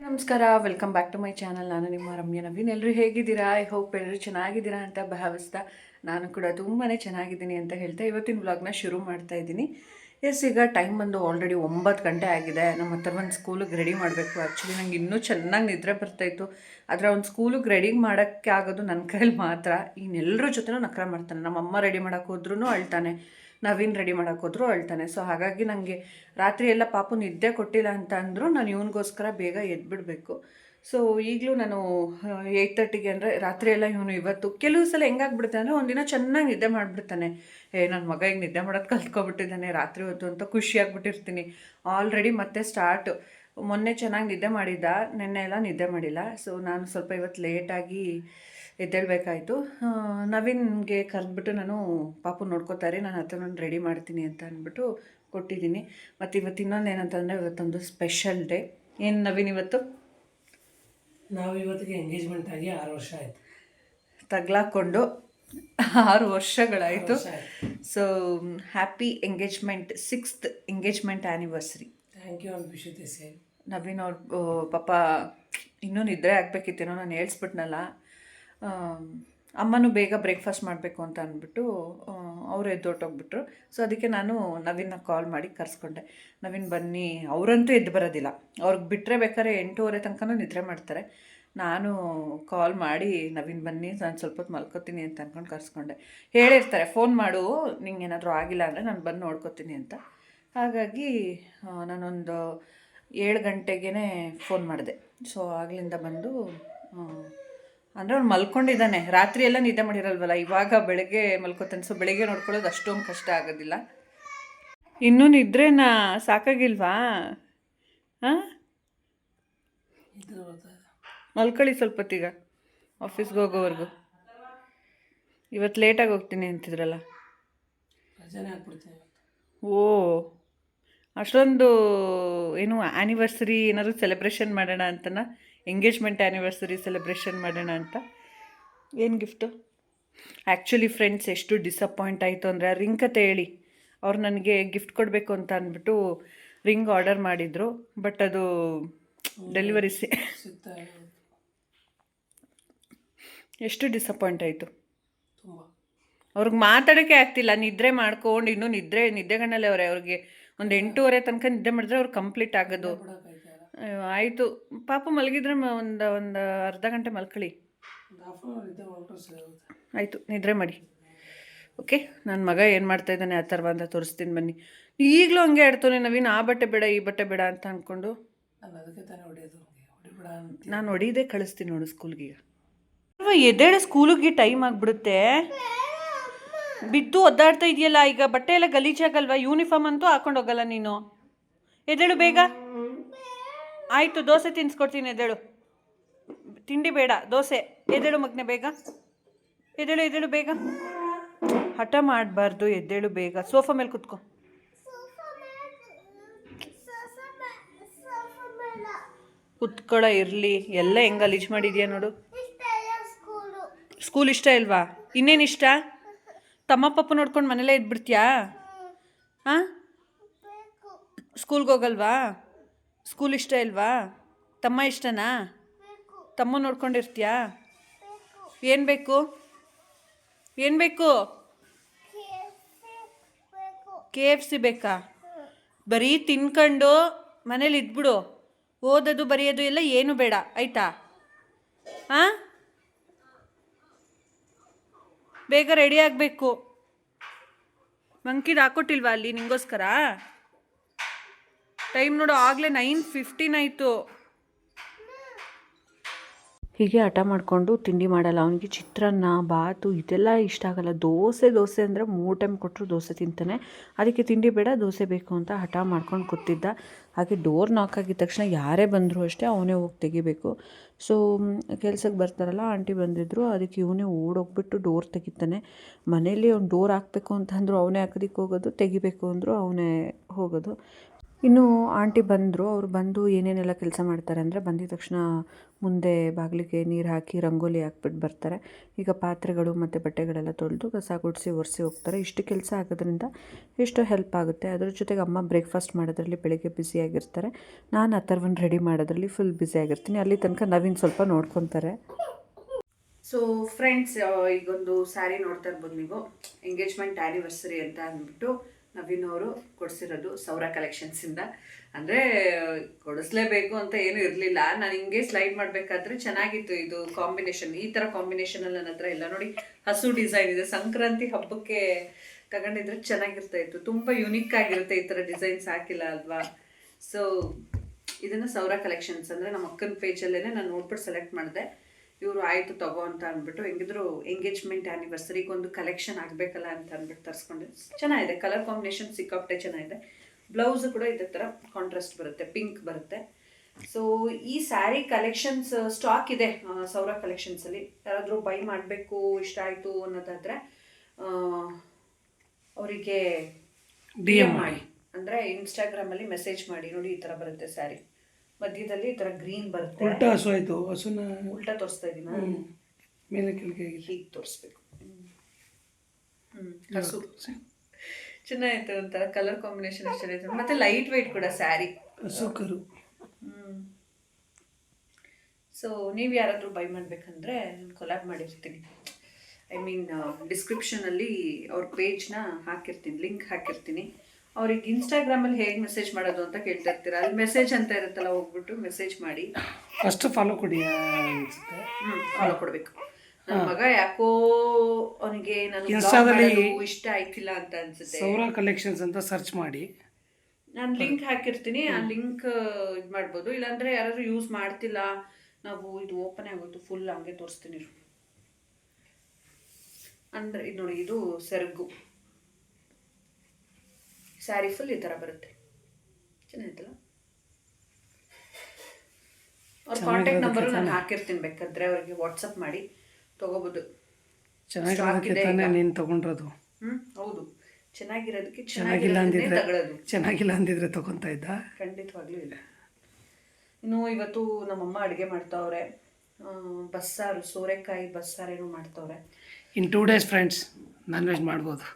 ನಮಸ್ಕಾರ welcome back to my channel ನಾನು ನಿಮ್ಮ ರಮ್ಯ ನವೀನ್. ಎಲ್ಲರೂ ಹೇಗಿದ್ದೀರಾ? ಐ ಹೋಪ್ ಎಲ್ಲರೂ ಚೆನ್ನಾಗಿದ್ದೀರಾ ಅಂತ ಭಾವಿಸ್ತಾ ನಾನು ಕೂಡ ತುಂಬಾ ಚೆನ್ನಾಗಿದ್ದೀನಿ ಅಂತ ಹೇಳ್ತಾ ಇವತ್ತಿನ ವ್ಲಾಗ್ನ ಶುರು ಮಾಡ್ತಾ ಇದ್ದೀನಿ. ಎಸ್ ಈಗ ಟೈಮ್ ಬಂದು ಆಲ್ರೆಡಿ ಒಂಬತ್ತು ಗಂಟೆ ಆಗಿದೆ. ನಮ್ಮ ಹತ್ರ ಒಂದು ಸ್ಕೂಲಿಗೆ ರೆಡಿ ಮಾಡಬೇಕು. ಆ್ಯಕ್ಚುಲಿ ನಂಗೆ ಇನ್ನೂ ಚೆನ್ನಾಗಿ ನಿದ್ರೆ ಬರ್ತಾಯಿತ್ತು ಆದರೆ ಒಂದು ಸ್ಕೂಲಿಗೆ ರೆಡಿ ಮಾಡೋಕ್ಕೆ ಆಗೋದು ನನ್ನ ಕೈಯಲ್ಲಿ ಮಾತ್ರ. ಇನ್ನೆಲ್ಲರ ಜೊತೆನೂ ನಕ್ರ ಮಾಡ್ತಾನೆ. ನಮ್ಮ ಅಮ್ಮ ರೆಡಿ ಮಾಡೋಕ್ಕೆ ಹೋದ್ರೂ ಅಳ್ತಾನೆ. ನವೀನ್ ರೆಡಿ ಮಾಡೋಕೆ ಹೋದ್ರು ಅಳ್ತಾನೆ. ಸೊ ಹಾಗಾಗಿ ನನಗೆ ರಾತ್ರಿ ಎಲ್ಲ ಪಾಪು ನಿದ್ದೆ ಕೊಟ್ಟಿಲ್ಲ ಅಂತ ಅಂದರು ನಾನು ಇವನಿಗೋಸ್ಕರ ಬೇಗ ಎದ್ಬಿಡಬೇಕು. ಸೊ ಈಗಲೂ ನಾನು ಏಯ್ಟ್ ತರ್ಟಿಗೆ ಅಂದರೆ ರಾತ್ರಿ ಎಲ್ಲ ಇವನು ಇವತ್ತು ಕೆಲವು ಸಲ ಹೆಂಗಾಗ್ಬಿಡುತ್ತೆ ಅಂದರೆ ಒಂದಿನ ಚೆನ್ನಾಗಿ ನಿದ್ದೆ ಮಾಡಿಬಿಡ್ತಾನೆ. ಏ ನನ್ನ ಮಗ ಈಗ ನಿದ್ದೆ ಮಾಡೋದು ಕಲ್ತ್ಕೊಬಿಟ್ಟಿದ್ದಾನೆ, ರಾತ್ರಿ ಹೊತ್ತು ಅಂತ ಖುಷಿಯಾಗ್ಬಿಟ್ಟಿರ್ತೀನಿ. ಆಲ್ರೆಡಿ ಮತ್ತೆ ಸ್ಟಾರ್ಟ್ ಮೊನ್ನೆ ಚೆನ್ನಾಗಿ ನಿದ್ದೆ ಮಾಡಿದ್ದ, ನಿನ್ನೆ ಎಲ್ಲ ನಿದ್ದೆ ಮಾಡಿಲ್ಲ. ಸೊ ನಾನು ಸ್ವಲ್ಪ ಇವತ್ತು ಲೇಟಾಗಿ ಎದ್ದೇಳಬೇಕಾಯ್ತು. ನವೀನ್ಗೆ ಕರೆದ್ಬಿಟ್ಟು ನಾನು ಪಾಪು ನೋಡ್ಕೋತಾರೆ ನಾನು ಹತ್ರ ನಾನು ರೆಡಿ ಮಾಡ್ತೀನಿ ಅಂತ ಅಂದ್ಬಿಟ್ಟು ಕೊಟ್ಟಿದ್ದೀನಿ. ಮತ್ತು ಇವತ್ತು ಇನ್ನೊಂದು ಏನಂತಂದರೆ ಇವತ್ತೊಂದು ಸ್ಪೆಷಲ್ ಡೇ ಏನು ನವೀನ್ ಇವತ್ತು? ನಾವು ಇವತ್ತಿಗೆ ಎಂಗೇಜ್ಮೆಂಟ್ ಆಗಿ ಆರು ವರ್ಷ ಆಯಿತು. ತಗ್ಲಾಕೊಂಡು ಆರು ವರ್ಷಗಳಾಯಿತು. So happy engagement sixth engagement anniversary thank you ಅಂತ ದಿ ತಿಳಿಸಿ ನವೀನ್ ಅವ್ರ ಪಾಪ ಇನ್ನೂ ನಿದ್ರೆ ಆಗಬೇಕಿತ್ತೇನೋ ನಾನು ಹೇಳ್ಸ್ಬಿಟ್ನಲ್ಲ. ಅಮ್ಮನೂ ಬೇಗ ಬ್ರೇಕ್ಫಾಸ್ಟ್ ಮಾಡಬೇಕು ಅಂತ ಅಂದ್ಬಿಟ್ಟು ಅವರು ಎದ್ದೊಟ್ಟೋಗ್ಬಿಟ್ರು ಸೊ ಅದಕ್ಕೆ ನಾನು ನವೀನ ಕಾಲ್ ಮಾಡಿ ಕರೆಸ್ಕೊಂಡೆ. ನವೀನ್, ಬನ್ನಿ. ಅವರಂತೂ ಎದ್ದು ಬರೋದಿಲ್ಲ. ಅವ್ರಿಗೆ ಬಿಟ್ಟರೆ ಬೇಕಾದ್ರೆ ಎಂಟೂವರೆ ತನಕನೂ ನಿದ್ರೆ ಮಾಡ್ತಾರೆ. ನಾನು ಕಾಲ್ ಮಾಡಿ, ನವೀನ್, ಬನ್ನಿ. ನಾನು ಸ್ವಲ್ಪ ಹೊತ್ತು ಮಲ್ಕೋತೀನಿ ಅಂತ ಅಂದ್ಕೊಂಡು ಕರೆಸ್ಕೊಂಡೆ. ಹೇಳಿರ್ತಾರೆ, ಫೋನ್ ಮಾಡು. ನಿಂಗೆ ಏನಾದರೂ ಆಗಿಲ್ಲ ಅಂದರೆ ನಾನು ಬಂದು ನೋಡ್ಕೋತೀನಿ ಅಂತ. ಹಾಗಾಗಿ ನಾನೊಂದು ಏಳು ಗಂಟೆಗೇ ಫೋನ್ ಮಾಡಿದೆ. ಸೊ ಆಗಲಿಂದ ಬಂದು ಅಂದರೆ ಅವ್ನು ಮಲ್ಕೊಂಡಿದ್ದಾನೆ. ರಾತ್ರಿ ಎಲ್ಲ ನಿದ್ದೆ ಮಾಡಿರಲ್ವಲ್ಲ? ಇವಾಗ ಬೆಳಗ್ಗೆ ಮಲ್ಕೋತಾನೆ. ಸೊ ಬೆಳಗ್ಗೆ ನೋಡ್ಕೊಳ್ಳೋದು ಅಷ್ಟೊಂದು ಕಷ್ಟ ಆಗೋದಿಲ್ಲ. ಇನ್ನೂ ನಿದ್ರೆನಾ ಸಾಕಾಗಿಲ್ವಾ? ಹಾಂ. ಮಲ್ಕೊಳ್ಳಿ ಸ್ವಲ್ಪ ಹೊತ್ತೀಗ ಆಫೀಸ್ಗೆ ಹೋಗೋವರೆಗೂ. ಇವತ್ತು ಲೇಟಾಗಿ ಹೋಗ್ತೀನಿ ಅಂತಿದ್ರಲ್ಲ? ಓ ಅಷ್ಟೊಂದು ಏನು ಆ್ಯನಿವರ್ಸರಿ ಏನಾದರೂ ಸೆಲೆಬ್ರೇಷನ್ ಮಾಡೋಣ ಅಂತನಾ? ಎಂಗೇಜ್ಮೆಂಟ್ ಆ್ಯನಿವರ್ಸರಿ ಸೆಲೆಬ್ರೇಷನ್ ಮಾಡೋಣ ಅಂತ. ಏನು ಗಿಫ್ಟು ಆ್ಯಕ್ಚುಲಿ ಫ್ರೆಂಡ್ಸ್ ಎಷ್ಟು ಡಿಸಪಾಯಿಂಟ್ ಆಯಿತು ಅಂದರೆ ಆ ರಿಂಗ್ ಕತೆ ಹೇಳಿ ಅವ್ರು ನನಗೆ ಗಿಫ್ಟ್ ಕೊಡಬೇಕು ಅಂತ ಅಂದ್ಬಿಟ್ಟು ರಿಂಗ್ ಆರ್ಡರ್ ಮಾಡಿದರು ಬಟ್ ಅದು ಡೆಲಿವರಿ ಸಿ ಎಷ್ಟು ಡಿಸಪಾಯಿಂಟ್ ಆಯಿತು? ಅವ್ರಿಗೆ ಮಾತಾಡೋಕ್ಕೆ ಆಗ್ತಿಲ್ಲ ನಿದ್ರೆ ಮಾಡ್ಕೊಂಡು ಇನ್ನೂ ನಿದ್ರೆ ನಿದ್ದೆಗಣ್ಣಲ್ಲಿ ಅವರೇ ಅವ್ರಿಗೆ ಒಂದು ಎಂಟೂವರೆ ತನಕ ನಿದ್ದೆ ಮಾಡಿದ್ರೆ ಅವ್ರು ಕಂಪ್ಲೀಟ್ ಆಗೋದು. ಆಯಿತು. ಪಾಪ ಮಲಗಿದ್ರೆ ಒಂದು ಒಂದು ಅರ್ಧ ಗಂಟೆ ಮಲ್ಕೊಳ್ಳಿ ಆಯಿತು, ನಿದ್ರೆ ಮಾಡಿ. ಓಕೆ ನನ್ನ ಮಗ ಏನು ಮಾಡ್ತಾ ಇದ್ದಾನೆ ಆ ಥರ ಅಂತ ತೋರಿಸ್ತೀನಿ ಬನ್ನಿ. ಈಗಲೂ ಹಂಗೆ ಆಡ್ತಾನೆ ನವೀನ್, ಆ ಬಟ್ಟೆ ಬೇಡ, ಈ ಬಟ್ಟೆ ಬೇಡ ಅಂತ ಅಂದ್ಕೊಂಡು ನಾನು ಹೊಡಿದೇ ಕಳಿಸ್ತೀನಿ ನೋಡು ಸ್ಕೂಲ್ಗೆ ಈಗ ಎದ್ದೇಳೆ ಸ್ಕೂಲಿಗೆ ಟೈಮ್ ಆಗಿಬಿಡುತ್ತೆ. ಬಿದ್ದು ಒದ್ದಾಡ್ತಾ ಇದೆಯಲ್ಲ, ಈಗ ಬಟ್ಟೆ ಎಲ್ಲ ಗಲೀಜಾಗಲ್ವಾ? ಯೂನಿಫಾರ್ಮ್ ಅಂತೂ ಹಾಕೊಂಡು ಹೋಗಲ್ಲ ನೀನು. ಎದ್ದೇಳು ಬೇಗ. ಆಯಿತು ದೋಸೆ ತಿನ್ಸ್ಕೊಡ್ತೀನಿ ಎದ್ದೇಳು. ತಿಂಡಿ ಬೇಡ ದೋಸೆ. ಎದ್ದೇಳು ಮಗನೆ ಬೇಗ. ಎದ್ದೇಳು ಎದೇಳು ಬೇಗ. ಹಠ ಮಾಡಬಾರ್ದು ಎದ್ದೇಳು ಬೇಗ. ಸೋಫಾ ಮೇಲೆ ಕುತ್ಕೋ. ಕುತ್ಕೊಳ ಇರಲಿ. ಎಲ್ಲ ಹೆಂಗ ಗಲೀಜು ಮಾಡಿದ್ಯಾ ನೋಡು. ಸ್ಕೂಲ್ ಇಷ್ಟ ಇಲ್ವಾ? ಇನ್ನೇನು ಇಷ್ಟ? ತಮ್ಮ ಪಪ್ಪ ನೋಡ್ಕೊಂಡು ಮನೇಲೇ ಇದ್ಬಿಡ್ತೀಯಾ? ಹಾಂ ಸ್ಕೂಲ್ಗೆ ಹೋಗಲ್ವಾ? ಸ್ಕೂಲ್ ಇಷ್ಟ ಇಲ್ವಾ? ತಮ್ಮ ಇಷ್ಟನಾ? ತಮ್ಮ ನೋಡ್ಕೊಂಡಿರ್ತೀಯಾ? ಏನು ಬೇಕು? ಏನು ಬೇಕು? ಕೆ ಎಫ್ ಸಿ ಬೇಕಾ? ಬರೀ ತಿನ್ಕೊಂಡು ಮನೇಲಿ ಇದ್ಬಿಡು. ಓದೋದು, ಬರೆಯೋದು ಎಲ್ಲ ಏನು ಬೇಡ, ಆಯಿತಾ? ಹಾಂ ಬೇಗ ರೆಡಿ ಆಗಬೇಕು. ಮಂಕಿದು ಹಾಕೊಟ್ಟಿಲ್ವಾ ಅಲ್ಲಿ ನಿಂಗೋಸ್ಕರ? ಟೈಮ್ ನೋಡು, ಆಗಲೇ ನೈನ್ ಫಿಫ್ಟೀನ್ ಆಯಿತು. ಹೀಗೆ ಹಠ ಮಾಡಿಕೊಂಡು ತಿಂಡಿ ಮಾಡಲ್ಲ. ಅವನಿಗೆ ಚಿತ್ರಾನ್ನ, ಬಾತು, ಇದೆಲ್ಲ ಇಷ್ಟ ಆಗಲ್ಲ. ದೋಸೆ ದೋಸೆ ಅಂದರೆ ಮೂರು ಟೈಮ್ ಕೊಟ್ಟರು ದೋಸೆ ತಿಂತಾನೆ. ಅದಕ್ಕೆ ತಿಂಡಿ ಬೇಡ, ದೋಸೆ ಬೇಕು ಅಂತ ಹಠ ಮಾಡ್ಕೊಂಡು ಕೂತಿದ್ದ. ಹಾಗೆ ಡೋರ್ ನಾಕ್ ಆಗಿದ ತಕ್ಷಣ ಯಾರೇ ಬಂದರೂ ಅಷ್ಟೇ ಅವನೇ ಹೋಗಿ ತೆಗಿಬೇಕು. ಸೊ ಕೆಲ್ಸಕ್ಕೆ ಬರ್ತಾರಲ್ಲ ಆಂಟಿ ಬಂದಿದ್ದರು ಅದಕ್ಕೆ ಇವನೇ ಓಡೋಗ್ಬಿಟ್ಟು ಡೋರ್ ತೆಗಿತಾನೆ. ಮನೇಲಿ ಅವ್ನು ಡೋರ್ ಹಾಕಬೇಕು ಅಂತ ಅಂದರು, ಅವನೇ ಹಾಕೋದಕ್ಕೆ ಹೋಗೋದು, ತೆಗಿಬೇಕು ಅಂದರು, ಅವನೇ ಹೋಗೋದು. ಇನ್ನು ಆಂಟಿ ಬಂದರು, ಅವರು ಬಂದು ಏನೇನೆಲ್ಲ ಕೆಲಸ ಮಾಡ್ತಾರೆ ಅಂದರೆ ಬಂದಿದ ತಕ್ಷಣ ಮುಂದೆ ಬಾಗಿಲಿಗೆ ನೀರು ಹಾಕಿ ರಂಗೋಲಿ ಹಾಕ್ಬಿಟ್ಟು ಬರ್ತಾರೆ. ಈಗ ಪಾತ್ರೆಗಳು ಮತ್ತು ಬಟ್ಟೆಗಳೆಲ್ಲ ತೊಳೆದು ಕಸ ಗುಡಿಸಿ ಒರೆಸಿ ಹೋಗ್ತಾರೆ. ಇಷ್ಟು ಕೆಲಸ ಆಗೋದ್ರಿಂದ ಎಷ್ಟು ಹೆಲ್ಪ್ ಆಗುತ್ತೆ. ಅದ್ರ ಜೊತೆಗೆ ಅಮ್ಮ ಬ್ರೇಕ್ಫಾಸ್ಟ್ ಮಾಡೋದ್ರಲ್ಲಿ ಬೆಳಿಗ್ಗೆ ಬ್ಯುಸಿಯಾಗಿರ್ತಾರೆ ನಾನು ಅಥರ್ವನ್ ರೆಡಿ ಮಾಡೋದ್ರಲ್ಲಿ ಫುಲ್ ಬ್ಯುಸಿಯಾಗಿರ್ತೀನಿ ಅಲ್ಲಿ ತನಕ ನವೀನ್ ಸ್ವಲ್ಪ ನೋಡ್ಕೊತಾರೆ. ಸೊ ಫ್ರೆಂಡ್ಸ್ ಈಗೊಂದು ಸ್ಯಾರಿ ನೋಡ್ತಾ ಇರ್ಬೋದು ನೀವು. ಎಂಗೇಜ್ಮೆಂಟ್ ಆ್ಯನಿವರ್ಸರಿ ಅಂತ ಅಂದ್ಬಿಟ್ಟು ನವೀನ್ ಅವರು ಕೊಡಿಸಿರೋದು ಸೌರ ಕಲೆಕ್ಷನ್ಸಿಂದ. ಅಂದರೆ, ಕೊಡಿಸ್ಲೇಬೇಕು ಅಂತ ಏನೂ ಇರಲಿಲ್ಲ. ನಾನು ಹಿಂಗೆ ಸ್ಲೈಡ್ ಮಾಡಬೇಕಾದ್ರೆ ಚೆನ್ನಾಗಿತ್ತು ಇದು ಕಾಂಬಿನೇಷನ್ ಈ ಥರ ಕಾಂಬಿನೇಷನಲ್ಲಿ ನನ್ನ ಹತ್ರ ಇಲ್ಲ. ನೋಡಿ, ಹಸು ಡಿಸೈನ್ ಇದೆ. ಸಂಕ್ರಾಂತಿ ಹಬ್ಬಕ್ಕೆ ತಗೊಂಡಿದ್ರೆ ಚೆನ್ನಾಗಿರ್ತಾ ಇತ್ತು. ತುಂಬ ಯುನಿಕ್ ಆಗಿರುತ್ತೆ ಈ ಥರ ಡಿಸೈನ್ಸ್ ಹಾಕಿಲ್ಲ ಅಲ್ವಾ? ಸೊ ಇದನ್ನು ಸೌರ ಕಲೆಕ್ಷನ್ಸ್ ಅಂದರೆ ನಮ್ಮ ಅಕ್ಕನ ಪೇಜಲ್ಲೇ ನಾನು ನೋಡ್ಬಿಟ್ಟು ಸೆಲೆಕ್ಟ್ ಮಾಡಿದೆ. ಇವರು ಆಯಿತು ತಗೋ ಅಂತ ಅಂದ್ಬಿಟ್ಟು ಹೆಂಗಿದ್ರು ಎಂಗೇಜ್ಮೆಂಟ್ ಆ್ಯನಿವರ್ಸರಿಗೆ ಒಂದು ಕಲೆಕ್ಷನ್ ಆಗಬೇಕಲ್ಲ ಅಂತ ಅಂದ್ಬಿಟ್ಟು ತರಿಸ್ಕೊಂಡೆ. ಚೆನ್ನಾಗಿದೆ ಕಲರ್ ಕಾಂಬಿನೇಷನ್ ಸಿಕ್ಕಾಪಟ್ಟೆ ಚೆನ್ನಾಗಿದೆ. ಬ್ಲೌಸ್ ಕೂಡ ಇದೇ ಥರ ಕಾಂಟ್ರಾಸ್ಟ್ ಬರುತ್ತೆ ಪಿಂಕ್ ಬರುತ್ತೆ. ಸೊ ಈ ಸ್ಯಾರಿ ಕಲೆಕ್ಷನ್ಸ್ ಸ್ಟಾಕ್ ಇದೆ ಸೌರ ಕಲೆಕ್ಷನ್ಸಲ್ಲಿ ಯಾರಾದರೂ ಬೈ ಮಾಡಬೇಕು ಇಷ್ಟ ಆಯಿತು ಅನ್ನೋದಾದರೆ ಅವರಿಗೆ ಡಿ ಎಂ ಮಾಡಿ. ಅಂದರೆ ಇನ್ಸ್ಟಾಗ್ರಾಮಲ್ಲಿ ಮೆಸೇಜ್ ಮಾಡಿ ನೋಡಿ ಈ ಥರ ಬರುತ್ತೆ ಸ್ಯಾರಿ ಮಧ್ಯದಲ್ಲಿ ಈ ಥರ ಗ್ರೀನ್ ಬರುತ್ತೆ. ಉಲ್ಟಾ ಹಸು ಆಯ್ತು ಹಸುನ ಉಲ್ಟಾ ತೋರಿಸ್ತಾ ಇದೀನ? ಹ್ಮ್, ಮೇಲೆ ಕೆಳಗೆ ಆಗಿದೆ. ಹೀಗೆ ತೋರಿಸ್ಬೇಕು. ಹಸು. ಚೆನ್ನಾಗಿತ್ತು ಒಂಥರ ಕಲರ್ ಕಾಂಬಿನೇಷನ್ ಚೆನ್ನಾಗಿತ್ತು ಮತ್ತೆ ಲೈಟ್ ವೆಯ್ಟ್ ಕೂಡ ಸ್ಯಾರಿ ಹಸು ಕರು. ಹ್ಮ್. ಸೊ ನೀವು ಯಾರಾದರೂ ಬೈ ಮಾಡಬೇಕಂದ್ರೆ ಕೊಲಾಬ್ ಮಾಡಿರ್ತೀನಿ. ಐ ಮೀನ್ ಡಿಸ್ಕ್ರಿಪ್ಷನಲ್ಲಿ ಅವ್ರ ಪೇಜ್ನ ಹಾಕಿರ್ತೀನಿ ಲಿಂಕ್ ಹಾಕಿರ್ತೀನಿ. ಅವ್ರಿಗೆ ಇನ್ಸ್ಟಾಗ್ರಾಮಲ್ಲಿ ಹೇಗೆ ಮೆಸೇಜ್ ಮಾಡೋದು ಅಂತ ಕೇಳ್ತಾ ಇರ್ತೀರಾ ಅಲ್ಲಿ ಮೆಸೇಜ್ ಅಂತ ಇರುತ್ತಲ್ಲ ಹೋಗ್ಬಿಟ್ಟು ಮೆಸೇಜ್ ಮಾಡಿ. ಫಸ್ಟ್ ಫಾಲೋ ಕೊಡಿ ಅನ್ಸುತ್ತೆ. ಫಾಲೋ ಕೊಡ್ಬೇಕು. ನನ್ನ ಮಗ ಯಾಕೋ ಅವನಿಗೆ ನಾನು ಇಷ್ಟ ಆಯ್ತಿಲ್ಲ ಅಂತ ಅನ್ಸುತ್ತೆ. ಸೌರ ಕಲೆಕ್ಷನ್ಸ್ ಅಂತ ಸರ್ಚ್ ಮಾಡಿ. ನಾನು ಲಿಂಕ್ ಹಾಕಿರ್ತೀನಿ ಆ ಲಿಂಕ್ ಇದು ಮಾಡ್ಬೋದು. ಇಲ್ಲಾಂದ್ರೆ ಯಾರಾದ್ರು ಯೂಸ್ ಮಾಡ್ತಿಲ್ಲ ನಾವು ಇದು ಓಪನ್ ಆಗೋದು ಫುಲ್ ಹಂಗೆ ತೋರಿಸ್ತೀನಿ. ಅಂದ್ರೆ ಇದು ನೋಡಿ ಇದು ಸೆರಗು. ಸ್ಯಾರಿ ಫುಲ್ ಈ ಥರ ಬರುತ್ತೆ. ಚೆನ್ನಾಗಿತ್ತಲ್ಲ? ಅವ್ರ ಕಾಂಟ್ಯಾಕ್ಟ್ ನಂಬರ್ ನಾನು ಹಾಕಿರ್ತೀನಿ ಬೇಕಾದ್ರೆ ಅವ್ರಿಗೆ ವಾಟ್ಸಪ್ ಮಾಡಿ ತಗೋಬೋದು. ಚೆನ್ನಾಗಿದೆ ನೀನು ತಗೊಂಡಿರೋದು. ಹ್ಮ್ ಹೌದು. ಚೆನ್ನಾಗಿರೋದಕ್ಕೆ ಚೆನ್ನಾಗಿಲ್ಲ ಅಂದಿದ್ರೆ ಚೆನ್ನಾಗಿಲ್ಲ ಅಂದಿದ್ರೆ ತಗೊಂತ ಇದ್ದ? ಖಂಡಿತವಾಗ್ಲೂ ಇಲ್ಲ. ಇನ್ನು ಇವತ್ತು ನಮ್ಮಮ್ಮ ಅಡುಗೆ ಮಾಡ್ತಾವ್ರೆ. ಬಸ್ಸಾರು ಸೋರೆಕಾಯಿ ಬಸ್ಸಾರೇನೋ ಮಾಡ್ತಾವ್ರೆ. In two days friends non veg ಮಾಡ್ಬೋದು.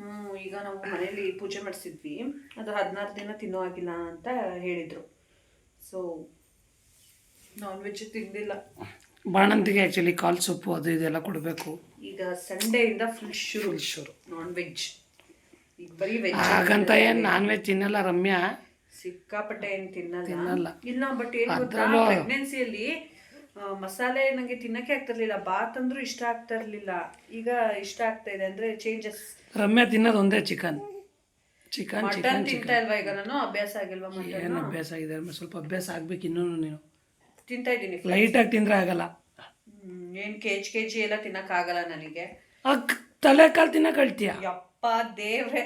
ಹ್ಮ್ ಈಗ ನಾವು ಮನೇಲಿ ಪೂಜೆ ಮಾಡಿಸಿದ್ವಿ. ಅದು ಹದಿನಾರು ದಿನ ತಿನ್ನೋ ಆಗಿಲ್ಲ ಅಂತ ಹೇಳಿದ್ರು. ಸೊ ನಾನ್ ವೆಜ್ ತಿಂದಿಲ್ಲ. ಬಾಣಂತಿಗೆ ಆ್ಯಕ್ಚುಲಿ ಕಾಲ್ ಸೊಪ್ಪು ಅದು ಇದೆಲ್ಲ ಕೊಡಬೇಕು. ಈಗ ಸಂಡೆಯಿಂದ ಫುಲ್ ಶುರು. ಶುರು. ನಾನ್ ವೆಜ್ ಈಗ ಬರೀ ವೆಜ್ ಹಾಗಂತ ಏನು ನಾನ್ ವೆಜ್ ತಿನ್ನಲ್ಲ ರಮ್ಯಾ? ಸಿಕ್ಕಾಪಟ್ಟೆ ಏನು ತಿನ್ನಲ್ಲ. ತಿನ್ನಲ್ಲ. ಇಲ್ಲ ಬಟ್ ಏನು ಗೊತ್ತಾ? ಅದ್ರಲ್ಲೂ- ಪ್ರೆಗ್ನೆನ್ಸಿಯಲ್ಲಿ ಮಸಾಲೆ ನಂಗೆ ತಿನ್ನಕ್ಕೆ ಆಗ್ತಿರ್ಲಿಲ್ಲ ಬಾತ್ ಅಂದ್ರೂ ಇಷ್ಟ ಆಗ್ತಾ ಇರ್ಲಿಲ್ಲ. ಈಗ ಇಷ್ಟ ಆಗ್ತಾ ಇದೆ ಅಂದ್ರೆ ಚೇಂಜಸ್ ರಮ್ಯಾ ತಿನ್ನೋದು ಒಂದೇ ಚಿಕನ್. ಚಿಕನ್ ಮಟನ್ ಚಿಕನ್ ತಿಂತಾ ಇಲ್ವಾ ಈಗ ನಾನು? ಅಭ್ಯಾಸ ಆಗಿಲ್ವಾ ಮಟನ್ ಏನು ಅಭ್ಯಾಸ ಆಗಿದೆ ರಮ್ಯಾ? ಸ್ವಲ್ಪ ಅಭ್ಯಾಸ ಆಗ್ಬೇಕು ಇನ್ನೂ ನೀನು. ತಿಂತಾ ಇದ್ದೀನಿ ಲೈಟಾಗಿ ತಿಂದ್ರೆ ಆಗಲ್ಲ. ಹ್ಮ್, ಏನ್ ಕೆಜ್ ಕೆಜಿ ಎಲ್ಲ ತಿನ್ನಕ್ ಆಗಲ್ಲ ನನಗೆ. ಅಕ್ ತಲೆ ಕಾಲು ತಿನ್ನಕ್ಕೆ ಅಳ್ತೀಯ ಯಪ್ಪ ದೇವ್ರೆ.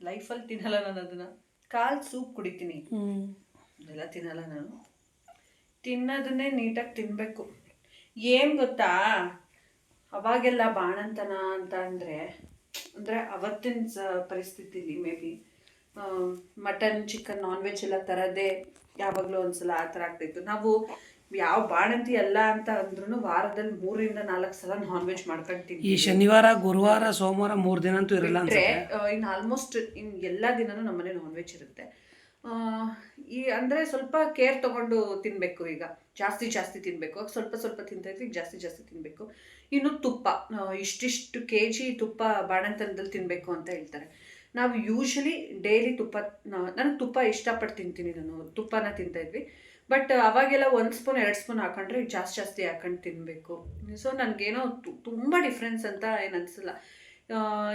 ಲೈಫಲ್ಲಿ ತಿನ್ನಲ್ಲ ನಾನು ಅದನ್ನ. ಕಾಲ್ ಸೂಪ್ ಕುಡಿತೀನಿ. ಹ್ಮ್. ಇದೆಲ್ಲ ತಿನ್ನಲ್ಲ ನಾನು. ತಿನ್ನೋದನ್ನೇ ನೀಟಾಗಿ ತಿನ್ನಬೇಕು ಏನ್ ಗೊತ್ತಾ? ಅವಾಗೆಲ್ಲ ಬಾಣಂತನ ಅಂತ ಅಂದರೆ ಅಂದರೆ ಅವತ್ತಿನ ಸ ಪರಿಸ್ಥಿತಿಲಿ may be mutton chicken non veg ಎಲ್ಲ ತರದೇ ಯಾವಾಗಲೂ ಒಂದ್ಸಲ ಆ ಥರ ಆಗ್ತಿತ್ತು. ನಾವು ಯಾವ ಬಾಣಂತಿ ಅಲ್ಲ ಅಂತ ಅಂದ್ರೂ ವಾರದಲ್ಲಿ ಮೂರರಿಂದ ನಾಲ್ಕು ಸಲ ನಾನ್ ವೆಜ್ ಮಾಡ್ಕೊಂಡು ಈ ಶನಿವಾರ ಗುರುವಾರ ಸೋಮವಾರ ಮೂರು ದಿನ ಅಂತೂ ಇರಲ್ಲ ಅಂದ್ರೆ ಇನ್ ಇನ್ನು ಆಲ್ಮೋಸ್ಟ್ ಇನ್ ಎಲ್ಲ ದಿನನೂ ನಮ್ಮನೆ ನಾನ್ ವೆಜ್ ಇರುತ್ತೆ. ಈ ಅಂದರೆ ಸ್ವಲ್ಪ ಕೇರ್ ತಗೊಂಡು ತಿನ್ನಬೇಕು ಈಗ. ಜಾಸ್ತಿ ಜಾಸ್ತಿ ತಿನ್ನಬೇಕು ಸ್ವಲ್ಪ ಸ್ವಲ್ಪ ತಿಂತೈತಿ ಜಾಸ್ತಿ ಜಾಸ್ತಿ ತಿನ್ನಬೇಕು ಇನ್ನು ತುಪ್ಪ. ಇಷ್ಟಿಷ್ಟು ಕೆ ಜಿ ತುಪ್ಪ ಬಾಣಂತನದಲ್ಲಿ ತಿನ್ನಬೇಕು ಅಂತ ಹೇಳ್ತಾರೆ. ನಾವು ಯೂಶಲಿ ಡೈಲಿ ತುಪ್ಪ ನಾನು ತುಪ್ಪ ಇಷ್ಟಪಟ್ಟು ತಿಂತೀನಿ ನಾನು. ತುಪ್ಪನ ತಿಂತಾಯಿದ್ವಿ ಬಟ್ ಅವಾಗೆಲ್ಲ ಒಂದು ಸ್ಪೂನ್ ಎರಡು ಸ್ಪೂನ್ ಹಾಕೊಂಡ್ರೆ ಜಾಸ್ತಿ ಜಾಸ್ತಿ ಹಾಕೊಂಡು ತಿನ್ನಬೇಕು ಸೊ ನನಗೇನೋ ತುಂಬ ಡಿಫ್ರೆನ್ಸ್ ಅಂತ ಏನು ಅನಿಸಲ್ಲ.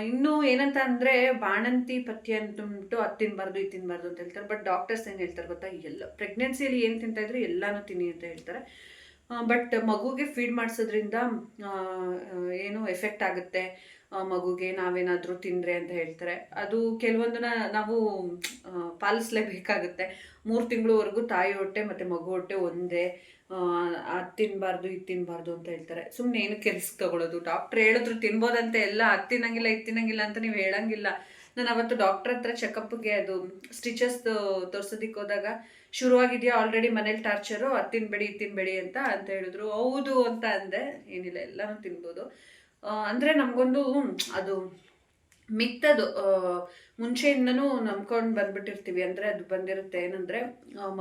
ಇನ್ನು ಏನಂತ ಅಂದರೆ ಬಾಣಂತಿ ಪಥ್ಯ ಅಂತಂದ್ಬಿಟ್ಟು ಅದು ತಿನ್ನಬಾರ್ದು ಇದು ತಿನ್ನಬಾರ್ದು ಅಂತ ಹೇಳ್ತಾರೆ. ಬಟ್ ಡಾಕ್ಟರ್ಸ್ ಏನು ಹೇಳ್ತಾರೆ ಗೊತ್ತಾ? ಎಲ್ಲ ಪ್ರೆಗ್ನೆನ್ಸಿಯಲ್ಲಿ ಏನು ತಿಂತಾ ಇದ್ರು ಎಲ್ಲನೂ ತಿನ್ನಿ ಅಂತ ಹೇಳ್ತಾರೆ. ಬಟ್ ಮಗುಗೆ ಫೀಡ್ ಮಾಡಿಸೋದ್ರಿಂದ ಏನು ಎಫೆಕ್ಟ್ ಆಗುತ್ತೆ. ಮಗುಗೆ ನಾವೇನಾದರೂ ತಿಂದರೆ ಅಂತ ಹೇಳ್ತಾರೆ. ಅದು ಕೆಲವೊಂದನ್ನ ನಾವು ಪಾಲಿಸ್ಲೇಬೇಕಾಗುತ್ತೆ. ಮೂರು ತಿಂಗಳವರೆಗೂ ತಾಯಿ ಹೊಟ್ಟೆ ಮತ್ತು ಮಗು ಹೊಟ್ಟೆ ಒಂದೇ. ಅದು ತಿನ್ನಬಾರ್ದು ಇದು ತಿನ್ನಬಾರ್ದು ಅಂತ ಹೇಳ್ತಾರೆ. ಸುಮ್ಮನೆ ಏನು ಕೆಲ್ಸಕ್ಕೆ ತಗೊಳ್ಳೋದು ಡಾಕ್ಟ್ರ್ ಹೇಳಿದ್ರು ತಿನ್ಬೋದಂತೆ ಎಲ್ಲ, ಅದು ತಿನ್ನಂಗಿಲ್ಲ, ಇದು ತಿನ್ನಂಗಿಲ್ಲ ಅಂತ ನೀವು ಹೇಳಂಗಿಲ್ಲ. ನಾನು ಅವತ್ತು ಡಾಕ್ಟರ್ ಹತ್ರ ಚೆಕಪ್ಗೆ ಅದು ಸ್ಟಿಚಸ್ ತೋರ್ಸೋದಿಕ್ಕೆ ಹೋದಾಗ, ಶುರುವಾಗಿದೆಯಾ ಆಲ್ರೆಡಿ ಮನೇಲಿ ಟಾರ್ಚರು ಅದು ತಿನ್ಬೇಡಿ, ಇದು ತಿನ್ಬೇಡಿ ಅಂತ ಅಂತ ಹೇಳಿದ್ರು. ಹೌದು ಅಂತ ಅಂದೆ. ಏನಿಲ್ಲ, ಎಲ್ಲನೂ ತಿನ್ಬೋದು. ಅಂದರೆ ಅಂದ್ರೆ ನಮಗೊಂದು ಅದು ಮಿತ್ತದು ಮುಂಚೆಯಿಂದನೂ ನಂಬ್ಕೊಂಡು ಬಂದ್ಬಿಟ್ಟಿರ್ತೀವಿ. ಅಂದ್ರೆ ಅದು ಬಂದಿರುತ್ತೆ ಏನಂದ್ರೆ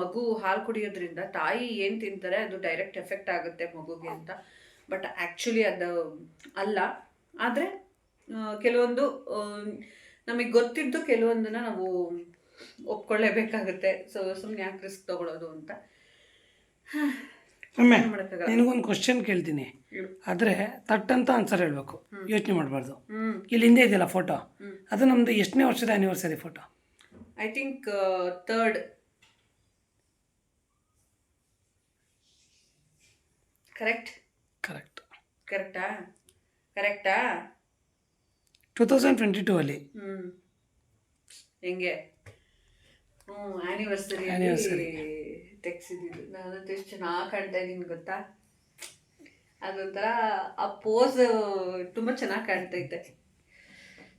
ಮಗು ಹಾಲು ಕುಡಿಯೋದ್ರಿಂದ ತಾಯಿ ಏನು ತಿಂತಾರೆ, ಅದು ಡೈರೆಕ್ಟ್ ಎಫೆಕ್ಟ್ ಆಗುತ್ತೆ ಮಗುಗೆ ಅಂತ. ಬಟ್ ಆ್ಯಕ್ಚುಲಿ ಅದು ಅಲ್ಲ. ಆದರೆ ಕೆಲವೊಂದು ನಮಗೆ ಗೊತ್ತಿದ್ದು ಕೆಲವೊಂದನ್ನ ನಾವು ಒಪ್ಕೊಳ್ಳೇಬೇಕಾಗುತ್ತೆ. ಸೊ ಸುಮ್ಮನೆ ಯಾಕೆ ರಿಸ್ಕ್ ತಗೊಳ್ಳೋದು ಅಂತ. ನಿನಗೊಂದು ಕ್ವಶನ್ ಕೇಳ್ತೀನಿ. ಆದ್ರೆ ತಟ್ಟಂತ ಆನ್ಸರ್ ಹೇಳಬೇಕು. ಯೋಚನೆ ಮಾಡಬಾರ್ದು. ಇಲ್ಲಿ ಹಿಂದೆ ಇದೆಯಲ್ಲ ಫೋಟೋ ಅದು ನಮ್ದು ಎಷ್ಟನೇ ವರ್ಷದ anniversary photo I think third correct correct ಕರೆಕ್ಟಾ ಕರೆಕ್ಟಾ ಟೂ ತೌಸಂಡ್ ಟ್ವೆಂಟಿ ಟೂ ಅಲ್ಲಿ. ಹ್ಞೂ ಹೆಂಗೆ? ಹ್ಞೂ ಆ್ಯನಿವರ್ಸರಿ Anniversary. ತೆಗ್ಸಿದ್ದು ನಾನಂತೂ ಎಷ್ಟು ಚೆನ್ನಾಗಿ ಕಾಣ್ತಾ ಇದ್ದೀನಿ ಗೊತ್ತಾ? ಅದೊಂಥರ ಆ ಪೋಸ್ ತುಂಬಾ ಚೆನ್ನಾಗಿ ಕಾಣ್ತೈತೆ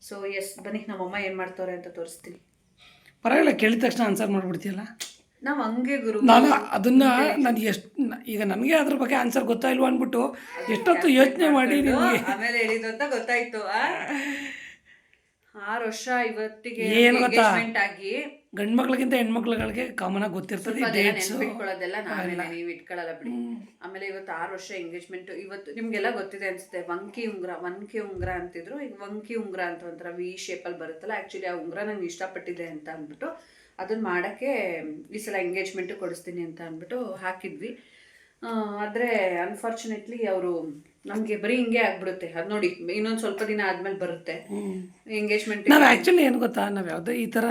ಸೊ ಎಸ್ ಬನ್ನಿ ನಮ್ಮಮ್ಮ ಏನು ಮಾಡ್ತಾರೆ ಅಂತ ತೋರಿಸ್ತೀನಿ. ಪರವಾಗಿಲ್ಲ ಕೇಳಿದ ತಕ್ಷಣ ಆನ್ಸರ್ ಮಾಡಿಬಿಡ್ತೀಯಲ್ಲ? ನಾವು ಹಂಗೆ ಗುರು. ನಾನು ಅದನ್ನ ನಾನು ಎಷ್ಟು ಈಗ ನನಗೆ ಅದ್ರ ಬಗ್ಗೆ ಆನ್ಸರ್ ಗೊತ್ತಾಯಿಲ್ವ ಅಂದ್ಬಿಟ್ಟು ಎಷ್ಟೊತ್ತು ಯೋಚನೆ ಮಾಡಿ ನಿಮಗೆ. ಆಮೇಲೆ ಹೇಳಿದ್ದು ಅಂತ ಗೊತ್ತಾಯ್ತು? ಆರು ವರ್ಷ ಇವತ್ತಿಗೆ ಏನು ಗೊತ್ತಾ? ಆಗಿ. ಗಂಡು ಮಕ್ಳಿಗಿಂತ ಹೆಣ್ಮಕ್ಳುಗಳಿಗೆ ಕಾಮನ್ ಆಗಿ ಗೊತ್ತಿರ್ತದೆ ಡೇಟ್ಸ್ ನೆನ್ಪಿಟ್ಕೊಳ್ಳೋದೆಲ್ಲ ನಾವೇನೆ ನೀವು ಇಟ್ಕೊಳ್ಳಲ್ಲ ಬಿಡಿ. ಆಮೇಲೆ ಇವತ್ತು ಆರು ವರ್ಷ ಎಂಗೇಜ್ಮೆಂಟ್ ಇವತ್ತು ನಿಮ್ಗೆಲ್ಲ ಗೊತ್ತಿದೆ ಅನ್ಸುತ್ತೆ ವಂಕಿ ಉಂಗ್ರ ವಂಕಿ ಉಂಗ್ರ ಅಂತಿದ್ರು. ಈಗ ವಂಕಿ ಉಂಗ್ರ ಅಂತ ಒಂಥರ ವಿ ಶೇಪಲ್ಲಿ ಬರುತ್ತಲ್ಲ ಆ್ಯಕ್ಚುಲಿ ಆ ಉಂಗ್ರ ನಂಗೆ ಇಷ್ಟಪಟ್ಟಿದೆ ಅಂತ ಅಂದ್ಬಿಟ್ಟು ಅದನ್ನ ಮಾಡೋಕ್ಕೆ ಈ ಸಲ ಎಂಗೇಜ್ಮೆಂಟ್ ಕೊಡಿಸ್ತೀನಿ ಅಂತ ಅಂದ್ಬಿಟ್ಟು ಹಾಕಿದ್ವಿ. ಆದರೆ ಅನ್ಫಾರ್ಚುನೇಟ್ಲಿ ಅವರು ನಮಗೆ ಬರೀ ಹಿಂಗೆ ಆಗ್ಬಿಡುತ್ತೆ. ಅದು ನೋಡಿ ಇನ್ನೊಂದು ಸ್ವಲ್ಪ ದಿನ ಆದ್ಮೇಲೆ ಬರುತ್ತೆ. ಎಂಗೇಜ್ಮೆಂಟ್ ನಾವು ಆ್ಯಕ್ಚುಲಿ ಏನು ಗೊತ್ತಾ ನಾವು ಯಾವುದೇ ಈ ಥರ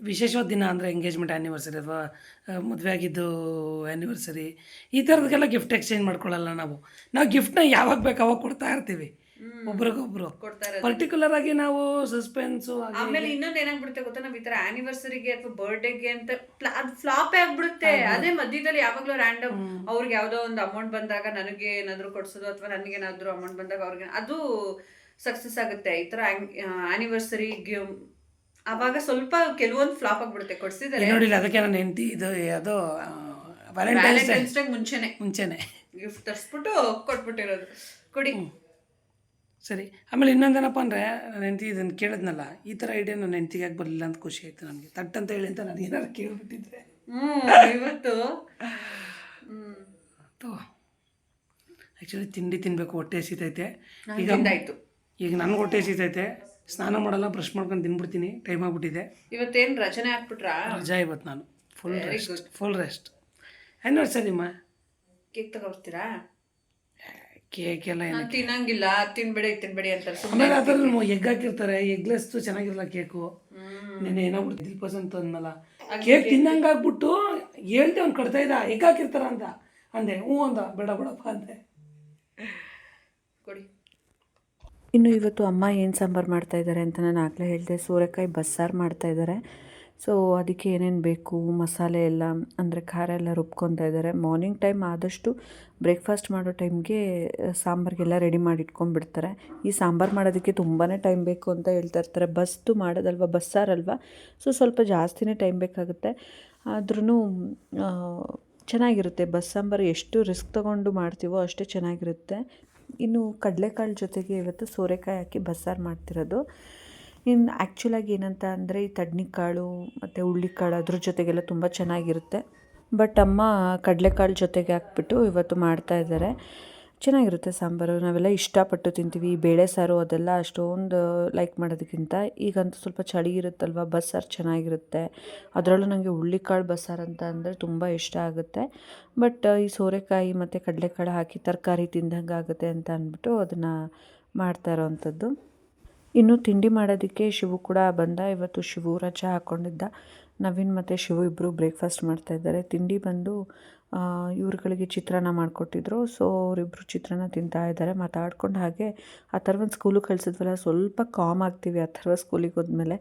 ವಿಶೇಷವಾದ ದಿನ ಅಂದರೆ ಎಂಗೇಜ್ಮೆಂಟ್ ಆ್ಯನಿವರ್ಸರಿ ಅಥವಾ ಮದುವೆ ಆಗಿದ್ದು ಆ್ಯನಿವರ್ಸರಿ ಈ ಥರದಕ್ಕೆಲ್ಲ ಗಿಫ್ಟ್ ಎಕ್ಸ್ಚೇಂಜ್ ಮಾಡ್ಕೊಳ್ಳಲ್ಲ ನಾವು. ನಾವು ಗಿಫ್ಟ್ನ ಯಾವಾಗ ಬೇಕು ಅವಾಗ ಕೊಡ್ತಾ ಇರ್ತೀವಿ. ಒಬ್ರಿಗೊಬ್ರು. ಪರ್ಟಿಕ್ಯುಲರ್ ಆಗಿ ನಾವು ಸಸ್ಪೆನ್ಸ್ ಆಮೇಲೆ ಇನ್ನೊಂದು ಏನಾಗ್ಬಿಡುತ್ತೆ ಗೊತ್ತಾ? ನಾವ್ ಈ ತರ ಆನಿವರ್ಸರಿಗೆ ಅಥವಾ ಬರ್ಡೇಗೆ ಅಂತ ಅದು ಫ್ಲಾಪೇ ಆಗ್ಬಿಡುತ್ತೆ. ಅದೇ ಮಧ್ಯದಲ್ಲಿ ಯಾವಾಗ್ಲೂ ರ್ಯಾಂಡಮ್ ಅವ್ರಿಗೆ ಯಾವ್ದೋ ಒಂದು ಅಮೌಂಟ್ ಬಂದಾಗ ನನಗೆ ಏನಾದ್ರು ಕೊಡ್ಸೋದು ಅಥವಾ ನನಗೆ ಏನಾದ್ರು ಅಮೌಂಟ್ ಬಂದಾಗ ಅವ್ರಿಗೆ ಅದು ಸಕ್ಸಸ್ ಆಗುತ್ತೆ. ಈ ತರ ಆನಿವರ್ಸರಿ ಅವಾಗ ಸ್ವಲ್ಪ ಕೆಲವೊಂದು ಫ್ಲಾಪ್ ಆಗ್ಬಿಡುತ್ತೆ ಕೊಡ್ಸಿದ್ದಾರೆ ನೋಡಿಲ್ಲ ಅದಕ್ಕೆ ನಾನು ಹೆಂಡತಿ ಇದು ಯಾವುದೋ ವ್ಯಾಲೆಂಟೈನ್ಸ್ ಡೇ ಮುಂಚೆನೆ. ಮುಂಚೆನೆ. ಗಿಫ್ಟ್ ತರಿಸ್ಬಿಟ್ಟು ಕೊಟ್ಬಿಟ್ಟಿರೋದು. ಕೊಡಿ. ಸರಿ. ಆಮೇಲೆ ಇನ್ನೊಂದೇನಪ್ಪ ಅಂದರೆ ನಾನು ಹೆಂಡತಿ ಇದನ್ನು ಕೇಳಿದ್ನಲ್ಲ ಈ ಥರ ಐಡಿಯಾ ನನ್ನ ಹೆಂಡತಿಗೆ ಯಾಕೆ ಬರಲಿಲ್ಲ ಅಂತ ಖುಷಿ ಆಯಿತು ನನಗೆ. ತಟ್ ಅಂತ ಹೇಳಿ ಅಂತ ನಾನು ಏನಾದ್ರು ಕೇಳ್ಬಿಟ್ಟಿದ್ರೆ. ಹ್ಞೂ ಇವತ್ತು. ಆ್ಯಕ್ಚುಲಿ ತಿಂಡಿ ತಿನ್ನಬೇಕು ಹೊಟ್ಟೆ ಹಸಿತೈತೆ. ನಂಗ್ ಈಗ ಈಗ ನನಗೆ ಹೊಟ್ಟೆ ಹಸಿತೈತೆ. ಸ್ನಾನ ಮಾಡಲ್ಲ ಬ್ರಷ್ ಮಾಡ್ಕೊಂಡು ತಿನ್ಬಿಡ್ತೀನಿ. ಟೈಮ್ ಆಗ್ಬಿಟ್ಟಿದೆ. ಇವತ್ತೇನು ರಚನೆ ಹಾಕ್ಬಿಟ್ರಾ ರಜಾ ಇವತ್ತು ನಾನು. Full Very rest good. Full rest ಆ್ಯನಿವರ್ಸರಿಮ್ಮ cake ತಗೊಳ್ತೀರಾ ಕೇಕ್ ಎಲ್ಲ ಏನು ನಾನ್ ತಿನ್ನಂಗಿಲ್ಲ. ತಿನ್ಬೇಡಿ ತಿನ್ಬೇಡಿ ಅಂತಾರೆ. ಸುಮ್ಮನೆ ಆಮೇಲೆ ಅದ್ರಲ್ಲಿ ಎಗ್ ಹಾಕಿರ್ತಾರೆ. ಎಗ್ಲೆಸ್ತು ಚೆನ್ನಾಗಿರಲ್ಲ ಕೇಕು. ನೆನೆ ಏನಾಗ್ಬಿಟ್ಟು ದಿಲ್ಪಸ್ ಅಂತ ಅಂದ್ನಲ್ಲ. ಕೇಕ್ ತಿನ್ನಂಗಾಗ್ಬಿಟ್ಟು ಹೇಳ್ದೆ ಅವ್ನು ಕಟ್ತಾ ಇದ್ದ ಎಗ್ ಹಾಕಿರ್ತಾರ ಅಂತ. ಅಂದೆ ಹ್ಞೂ ಅಂದ. ಬೇಡ ಬೇಡಪ್ಪ ಅಂದೆ. ಕೊಡಿ. ಇನ್ನು ಇವತ್ತು ಅಮ್ಮ ಏನು ಸಾಂಬಾರು ಮಾಡ್ತಾ ಇದ್ದಾರೆ ಅಂತ ನಾನು ಆಗಲೇ ಹೇಳಿದೆ. ಸೋರೆಕಾಯಿ ಬಸ್ಸಾರು ಮಾಡ್ತಾ ಇದ್ದಾರೆ ಸೊ ಅದಕ್ಕೆ ಏನೇನು ಬೇಕು, ಮಸಾಲೆ ಎಲ್ಲ, ಅಂದರೆ ಖಾರ ಎಲ್ಲ ರುಬ್ಕೊತಾ ಇದ್ದಾರೆ ಮಾರ್ನಿಂಗ್ ಟೈಮ್ ಆದಷ್ಟು ಬ್ರೇಕ್ಫಾಸ್ಟ್ ಮಾಡೋ ಟೈಮ್ಗೆ ಸಾಂಬಾರಿಗೆಲ್ಲ ರೆಡಿ ಮಾಡಿ ಇಟ್ಕೊಂಡ್ಬಿಡ್ತಾರೆ. ಈ ಸಾಂಬಾರು ಮಾಡೋದಕ್ಕೆ ತುಂಬಾ ಟೈಮ್ ಬೇಕು ಅಂತ ಹೇಳ್ತಾ ಇರ್ತಾರೆ. ಬಸ್ದು ಮಾಡೋದಲ್ವ ಬಸ್ಸಾರಲ್ವ ಸೊ ಸ್ವಲ್ಪ ಜಾಸ್ತಿನೇ ಟೈಮ್ ಬೇಕಾಗುತ್ತೆ. ಆದ್ರೂ ಚೆನ್ನಾಗಿರುತ್ತೆ. ಬಸ್ ಸಾಂಬಾರು ಎಷ್ಟು ರಿಸ್ಕ್ ತೊಗೊಂಡು ಮಾಡ್ತೀವೋ ಅಷ್ಟೇ ಚೆನ್ನಾಗಿರುತ್ತೆ. ಇನ್ನು ಕಡಲೆಕಾಳು ಜೊತೆಗೆ ಇವತ್ತು ಸೋರೆಕಾಯಿ ಹಾಕಿ ಬಸ್ಸಾರು ಮಾಡ್ತಿರೋದು. ಇನ್ನು ಆ್ಯಕ್ಚುಲಾಗಿ ಏನಂತ ಅಂದರೆ ಈ ತಡ್ನಿಕಾಳು ಮತ್ತು ಹುಳ್ಳಿಕಾಳು ಅದ್ರ ಜೊತೆಗೆಲ್ಲ ತುಂಬ ಚೆನ್ನಾಗಿರುತ್ತೆ. ಬಟ್ ಅಮ್ಮ ಕಡಲೆಕಾಳು ಜೊತೆಗೆ ಹಾಕ್ಬಿಟ್ಟು ಇವತ್ತು ಮಾಡ್ತಾ ಇದ್ದಾರೆ ಚೆನ್ನಾಗಿರುತ್ತೆ ಸಾಂಬಾರು. ನಾವೆಲ್ಲ ಇಷ್ಟಪಟ್ಟು ತಿಂತೀವಿ. ಬೇಳೆ ಸಾರು ಅದೆಲ್ಲ ಅಷ್ಟೊಂದು ಲೈಕ್ ಮಾಡೋದಕ್ಕಿಂತ ಈಗಂತೂ ಸ್ವಲ್ಪ ಚಳಿ ಇರುತ್ತಲ್ವ? ಬಸ್ಸಾರು ಚೆನ್ನಾಗಿರುತ್ತೆ. ಅದರಲ್ಲೂ ನನಗೆ ಹುಳ್ಳಿಕಾಳು ಬಸ್ಸಾರು ಅಂತ ಅಂದರೆ ತುಂಬ ಇಷ್ಟ ಆಗುತ್ತೆ. ಬಟ್ ಈ ಸೋರೆಕಾಯಿ ಮತ್ತು ಕಡಲೆಕಾಳು ಹಾಕಿ ತರಕಾರಿ ತಿಂದಂಗೆ ಆಗುತ್ತೆ ಅಂತ ಅಂದ್ಬಿಟ್ಟು ಅದನ್ನು ಮಾಡ್ತಾ ಇರೋವಂಥದ್ದು. ಇನ್ನು ತಿಂಡಿ ಮಾಡೋದಕ್ಕೆ ಶಿವು ಕೂಡ ಬಂದ. ಇವತ್ತು ಶಿವು ರಜಾ ಹಾಕ್ಕೊಂಡಿದ್ದ ನವೀನ್ ಮತ್ತು ಶಿವು ಇಬ್ಬರು ಬ್ರೇಕ್ಫಾಸ್ಟ್ ಮಾಡ್ತಾಯಿದ್ದಾರೆ ತಿಂಡಿ ಬಂದು ಇವ್ರುಗಳಿಗೆ ಚಿತ್ರಾನ್ನ ಮಾಡಿಕೊಟ್ಟಿದ್ರು. ಸೊ ಅವರಿಬ್ಬರು ಚಿತ್ರಾನ್ನ ತಿಂತಾ ಇದ್ದಾರೆ. ಮಾತಾಡ್ಕೊಂಡು ಹಾಗೆ ಆ ಥರವೊಂದು ಸ್ಕೂಲಿಗೆ ಕಳಿಸಿದ್ವಲ್ಲ, ಸ್ವಲ್ಪ ಕಾಮ್ ಆಗ್ತೀವಿ ಆ ಥರ ಸ್ಕೂಲಿಗೆ ಹೋದ್ಮೇಲೆ.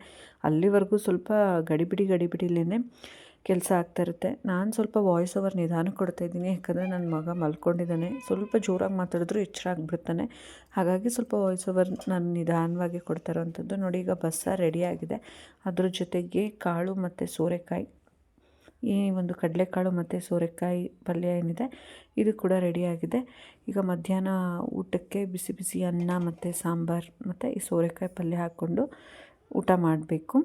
ಅಲ್ಲಿವರೆಗೂ ಸ್ವಲ್ಪ ಗಡಿಬಿಡಿ ಗಡಿಬಿಡಿಲೇ ಕೆಲಸ ಆಗ್ತಾ ಇರುತ್ತೆ. ನಾನು ಸ್ವಲ್ಪ ವಾಯ್ಸ್ ಓವರ್ ನಿಧಾನ ಕೊಡ್ತಾ ಇದ್ದೀನಿ, ಯಾಕಂದರೆ ನನ್ನ ಮಗ ಮಲ್ಕೊಂಡಿದ್ದಾನೆ. ಸ್ವಲ್ಪ ಜೋರಾಗಿ ಮಾತಾಡಿದ್ರು ಎಚ್ಚರ ಆಗಿಬಿಡ್ತಾನೆ. ಹಾಗಾಗಿ ಸ್ವಲ್ಪ ವಾಯ್ಸ್ ಓವರ್ ನಾನು ನಿಧಾನವಾಗಿ ಕೊಡ್ತಾ ಇರೋವಂಥದ್ದು. ನೋಡಿ, ಈಗ ಬಸ್ಸ ರೆಡಿಯಾಗಿದೆ ಅದ್ರ ಜೊತೆಗೆ ಕಾಳು ಮತ್ತು ಸೋರೆಕಾಯಿ. ಈ ಒಂದು ಕಡಲೆಕಾಳು ಮತ್ತು ಸೋರೆಕಾಯಿ ಪಲ್ಯ ಏನಿದೆ, ಇದು ಕೂಡ ರೆಡಿಯಾಗಿದೆ ಈಗ ಮಧ್ಯಾಹ್ನ ಊಟಕ್ಕೆ ಬಿಸಿ ಬಿಸಿ ಅನ್ನ ಮತ್ತು ಸಾಂಬಾರು ಮತ್ತು ಈ ಸೋರೆಕಾಯಿ ಪಲ್ಯ ಹಾಕ್ಕೊಂಡು ಊಟ ಮಾಡಬೇಕು.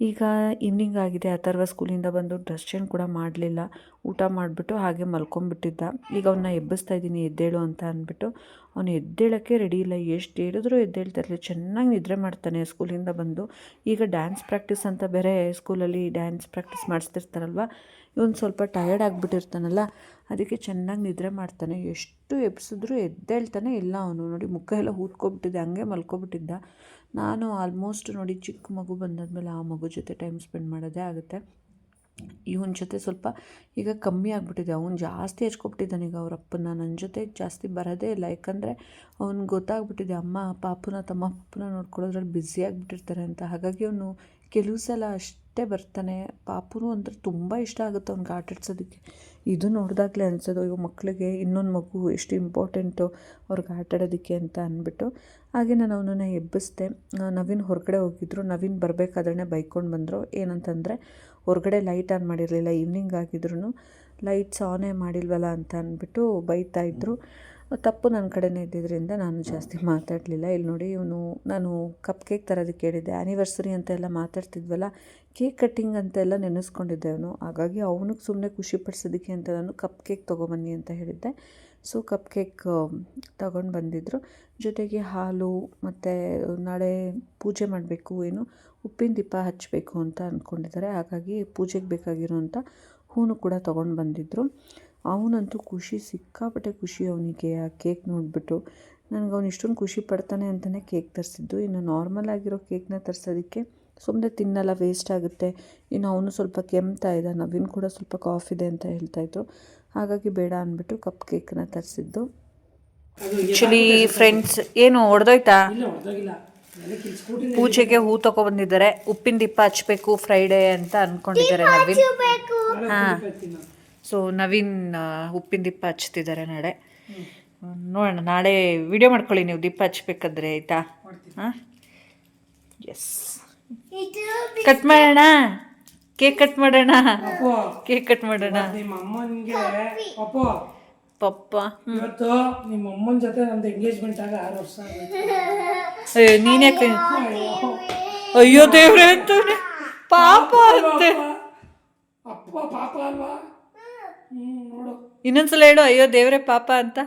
ಈಗ ಈವ್ನಿಂಗ್ ಆಗಿದೆ. ಅಥರ್ವ ಸ್ಕೂಲಿಂದ ಬಂದು ಡ್ರೆಸ್ ಚೇಂಜ್ ಕೂಡ ಮಾಡಲಿಲ್ಲ. ಊಟ ಮಾಡಿಬಿಟ್ಟು ಹಾಗೆ ಮಲ್ಕೊಂಬಿಟ್ಟಿದ್ದ ಈಗ ಅವನ್ನ ಎಬ್ಬಿಸ್ತಾ ಇದ್ದೀನಿ, ಎದ್ದೇಳು ಅಂತ ಅಂದ್ಬಿಟ್ಟು ಅವನು ಎದ್ದೇಳೋಕ್ಕೆ ರೆಡಿ ಇಲ್ಲ. ಎಷ್ಟು ಹೇಳಿದ್ರು ಎದ್ದೇಳ್ತಾ ಇರಲಿ. ಚೆನ್ನಾಗಿ ನಿದ್ರೆ ಮಾಡ್ತಾನೆ ಸ್ಕೂಲಿಂದ ಬಂದು. ಈಗ ಡ್ಯಾನ್ಸ್ ಪ್ರಾಕ್ಟೀಸ್ ಅಂತ ಬೇರೆ ಸ್ಕೂಲಲ್ಲಿ ಡ್ಯಾನ್ಸ್ ಪ್ರಾಕ್ಟೀಸ್ ಮಾಡಿಸ್ತಿರ್ತಾರಲ್ವ? ಇವನು ಸ್ವಲ್ಪ ಟಯರ್ಡ್ ಆಗಿಬಿಟ್ಟಿರ್ತಾನಲ್ಲ. ಅದಕ್ಕೆ ಚೆನ್ನಾಗಿ ನಿದ್ರೆ ಮಾಡ್ತಾನೆ. ಎಷ್ಟು ಎಬ್ಸಿದ್ರು ಎದ್ದೇಳ್ತಾನೆ ಇಲ್ಲ ಅವನು. ನೋಡಿ ಮುಖ ಎಲ್ಲ ಊದ್ಕೊಬಿಟ್ಟಿದ್ದೆ ಹಂಗೆ ಮಲ್ಕೊಬಿಟ್ಟಿದ್ದ ನಾನು ಆಲ್ಮೋಸ್ಟ್ ನೋಡಿ ಚಿಕ್ಕ ಮಗು ಬಂದಾದಮೇಲೆ ಆ ಮಗು ಜೊತೆ ಟೈಮ್ ಸ್ಪೆಂಡ್ ಮಾಡೋದೇ ಆಗುತ್ತೆ. ಇವನ ಜೊತೆ ಸ್ವಲ್ಪ ಈಗ ಕಮ್ಮಿ ಆಗಿಬಿಟ್ಟಿದೆ. ಅವನು ಜಾಸ್ತಿ ಹಚ್ಕೊಬಿಟ್ಟಿದ್ದಾನೆ ಈಗ ಅವ್ರ ಅಪ್ಪನ ನನ್ನ ಜೊತೆ ಜಾಸ್ತಿ ಬರೋದೇ ಇಲ್ಲ. ಯಾಕಂದರೆ ಅವ್ನಿಗೆ ಗೊತ್ತಾಗ್ಬಿಟ್ಟಿದೆ, ಅಮ್ಮ, ಪಾಪುನ ತಮ್ಮ ಪಾಪುನ ನೋಡ್ಕೊಳ್ಳೋದ್ರಲ್ಲಿ ಬ್ಯುಸಿ ಆಗಿಬಿಟ್ಟಿರ್ತಾರೆ ಅಂತ. ಹಾಗಾಗಿ ಅವನು ಕೆಲವು ಸಲ ಅಷ್ಟೇ ಬರ್ತಾನೆ. ಪಾಪುನು ಅಂದರೆ ತುಂಬ ಇಷ್ಟ ಆಗುತ್ತೆ ಅವ್ನಿಗೆ ಆಟ ಆಡ್ಸೋದಕ್ಕೆ. ಇದು ನೋಡಿದಾಗಲೇ ಅನ್ಸೋದು, ಅಯ್ಯೋ ಮಕ್ಕಳಿಗೆ ಇನ್ನೊಂದು ಮಗು ಎಷ್ಟು ಇಂಪಾರ್ಟೆಂಟು ಅವ್ರಿಗೆ ಆಟ ಆಡೋದಕ್ಕೆ ಅಂತ ಅಂದ್ಬಿಟ್ಟು ಹಾಗೆ ನಾನು ಅವನನ್ನು ಎಬ್ಬಿಸಿದೆ. ನವೀನ್ ಹೊರಗಡೆ ಹೋಗಿದ್ರು. ನವೀನ್ ಬರಬೇಕಾದ್ರೆ ಬೈಕೊಂಡು ಬಂದರು. ಏನಂತಂದರೆ, ಹೊರಗಡೆ ಲೈಟ್ ಆನ್ ಮಾಡಿರಲಿಲ್ಲ ಈವ್ನಿಂಗ್ ಆಗಿದ್ರು ಲೈಟ್ಸ್ ಆನೇ ಮಾಡಿಲ್ವಲ್ಲ ಅಂತ ಅಂದ್ಬಿಟ್ಟು ಬೈತಾ ಇದ್ದರು ತಪ್ಪು ನನ್ನ ಕಡೆನೇ ಇದ್ದಿದ್ದರಿಂದ ನಾನು ಜಾಸ್ತಿ ಮಾತಾಡಲಿಲ್ಲ. ಇಲ್ಲಿ ನೋಡಿ ಇವನು, ನಾನು ಕಪ್ ಕೇಕ್ ತರೋದಕ್ಕೆ ಹೇಳಿದ್ದೆ ಆ್ಯನಿವರ್ಸರಿ ಅಂತ ಎಲ್ಲ ಮಾತಾಡ್ತಿದ್ವಲ್ಲ ಕೇಕ್ ಕಟ್ಟಿಂಗ್ ಅಂತೆಲ್ಲ ನೆನೆಸ್ಕೊಂಡಿದ್ದೆ ಅವನು. ಹಾಗಾಗಿ ಅವನಿಗೆ ಸುಮ್ಮನೆ ಖುಷಿ ಪಡಿಸೋದಕ್ಕೆ ಅಂತ ನಾನು ಕಪ್ ಕೇಕ್ ತೊಗೊಬನ್ನಿ ಅಂತ ಹೇಳಿದ್ದೆ. ಸೊ ಕಪ್ ಕೇಕ್ ತಗೊಂಡು ಬಂದಿದ್ದರು ಜೊತೆಗೆ ಹಾಲು ಮತ್ತು ನಾಳೆ ಪೂಜೆ ಮಾಡಬೇಕು, ಏನು ಉಪ್ಪಿನ ದೀಪ ಹಚ್ಚಬೇಕು ಅಂತ ಅಂದ್ಕೊಂಡಿದ್ದಾರೆ ಹಾಗಾಗಿ ಪೂಜೆಗೆ ಬೇಕಾಗಿರೋಂಥ ಹೂನು ಕೂಡ ತೊಗೊಂಡು ಬಂದಿದ್ದರು ಅವನಂತೂ ಖುಷಿ ಸಿಕ್ಕಾಪಟ್ಟೆ ಖುಷಿ ಅವನಿಗೆ ಆ ಕೇಕ್ ನೋಡಿಬಿಟ್ಟು. ನನಗೆ ಅವ್ನು ಇಷ್ಟೊಂದು ಖುಷಿ ಪಡ್ತಾನೆ ಅಂತಲೇ ಕೇಕ್ ತರಿಸಿದ್ದು. ಇನ್ನು ನಾರ್ಮಲ್ ಆಗಿರೋ ಕೇಕ್ನ ತರಿಸೋದಕ್ಕೆ ಸುಮ್ಮನೆ ತಿನ್ನಲ್ಲ ವೇಸ್ಟ್ ಆಗುತ್ತೆ. ಇನ್ನು ಅವನು ಸ್ವಲ್ಪ ಕೆಮ್ತಾ ಇದ್ದ ನವೀನ್ ಕೂಡ ಸ್ವಲ್ಪ ಕಾಫ್ ಇದೆ ಅಂತ ಹೇಳ್ತಾಯಿದ್ರು ಹಾಗಾಗಿ ಬೇಡ ಅಂದ್ಬಿಟ್ಟು ಕಪ್ ಕೇಕ್ನ ತರಿಸಿದ್ದು. ಆ್ಯಕ್ಚುಲಿ ಫ್ರೆಂಡ್ಸ್ ಏನು ಹೊಡೆದೋಯ್ತಾ ಪೂಜೆಗೆ ಹೂ ತಗೊಬಂದಿದ್ದಾರೆ. ಉಪ್ಪಿನ ದಿಪ್ಪ ಹಚ್ಬೇಕು ಫ್ರೈಡೇ ಅಂತ ಅಂದ್ಕೊಂಡಿದ್ದಾರೆ ನವೀನ್. ಹಾಂ ಸೊ ನವೀನ್ ಉಪ್ಪಿನ ದಿಪ್ಪ ಹಚ್ತಿದ್ದಾರೆ ನಾಳೆ. ನೋಡೋಣ. ನಾಳೆ ವಿಡಿಯೋ ಮಾಡ್ಕೊಳ್ಳಿ ನೀವು. ದೀಪ ಹಚ್ಬೇಕಾದ್ರೆ ಆಯಿತಾ? ಹಾಂ? ಎಸ್ ಕಟ್ ಮಾಡೋಣ? ಕೇಕ್ ಕಟ್ ಮಾಡೋಣ? ಕೇಕ್ ಕಟ್ ಮಾಡೋಣ? ನಿಮ್ಮ ಅಮ್ಮನಿಗೆ ಪಪ್ಪ. ಇವತ್ತು ನಿಮ್ಮ ಅಮ್ಮನ ಜೊತೆ ನಂದು ಎಂಗೇಜ್ಮೆಂಟ್ ಆಗ ಆರು ವರ್ಷ ಅಯ್ಯೋ ನೀನ್ಯಾಕೆ ಅಯ್ಯೋ. ದೇವ್ರೆ ಅಂತ ಪಾಪ ಅಂತ. ಅಪ್ಪ ಪಾಪ ಅಲ್ವಾ? ಇನ್ನೊಂದ್ಸಲ ಹೇಳು ಅಯ್ಯೋ ದೇವ್ರೆ ಪಾಪ ಅಂತ.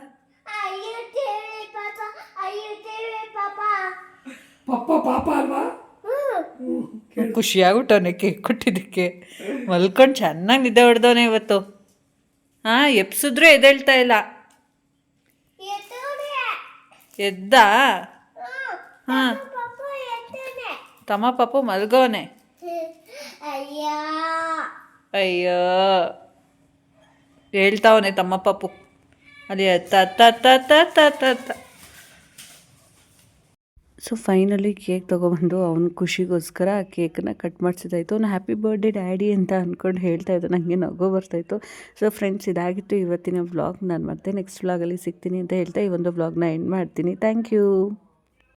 ಪಪ್ಪ ಪಾಪ ಅಲ್ವಾ? ಖುಷಿಯಾಗ್ಬಿಟ್ಟವನೆ ಕೇಕ್ ಕೊಟ್ಟಿದ್ದಕ್ಕೆ. ಮಲ್ಕೊಂಡು ಚೆನ್ನಾಗಿ ನಿದ್ದೆ ಹೊಡೆದವನೆ ಇವತ್ತು. ಹಾಂ ಎಪ್ಸಿದ್ರು ಎದ್ದೇಳ್ತಾ ಇಲ್ಲ. ಎದ್ದ? ಹಾಂ. ತಮ್ಮ ಪಾಪು ಅಯ್ಯೋ. ಅಯ್ಯೋ. ಹೇಳ್ತಾವನೆ ತಮ್ಮ ಪಾಪು. ಅಲ್ಲಿ ತ ತ ತ ತ ಸೊ ಫೈನಲಿ ಕೇಕ್ ತೊಗೊಬಂದು ಅವನ ಖುಷಿಗೋಸ್ಕರ ಆ ಕೇಕನ್ನ ಕಟ್ ಮಾಡಿಸಿದಾಯ್ತು ಅವ್ನು ಹ್ಯಾಪಿ ಬರ್ಡೇ ಡ್ಯಾಡಿ ಅಂತ ಅಂದ್ಕೊಂಡು ಹೇಳ್ತಾ ಇದ್ದ. ನನಗೆ ನಗು ಬರ್ತಾಯಿತ್ತು ಸೊ ಫ್ರೆಂಡ್ಸ್ ಇದಾಗಿತ್ತು ಇವತ್ತಿನ ವ್ಲಾಗ್ ನಾನು ಮತ್ತೆ ನೆಕ್ಸ್ಟ್ ವ್ಲಾಗಲ್ಲಿ ಸಿಗ್ತೀನಿ ಅಂತ ಹೇಳ್ತಾ ಈ ಒಂದು ವ್ಲಾಗ್ನ ಎಂಡ್ ಮಾಡ್ತೀನಿ. Thank you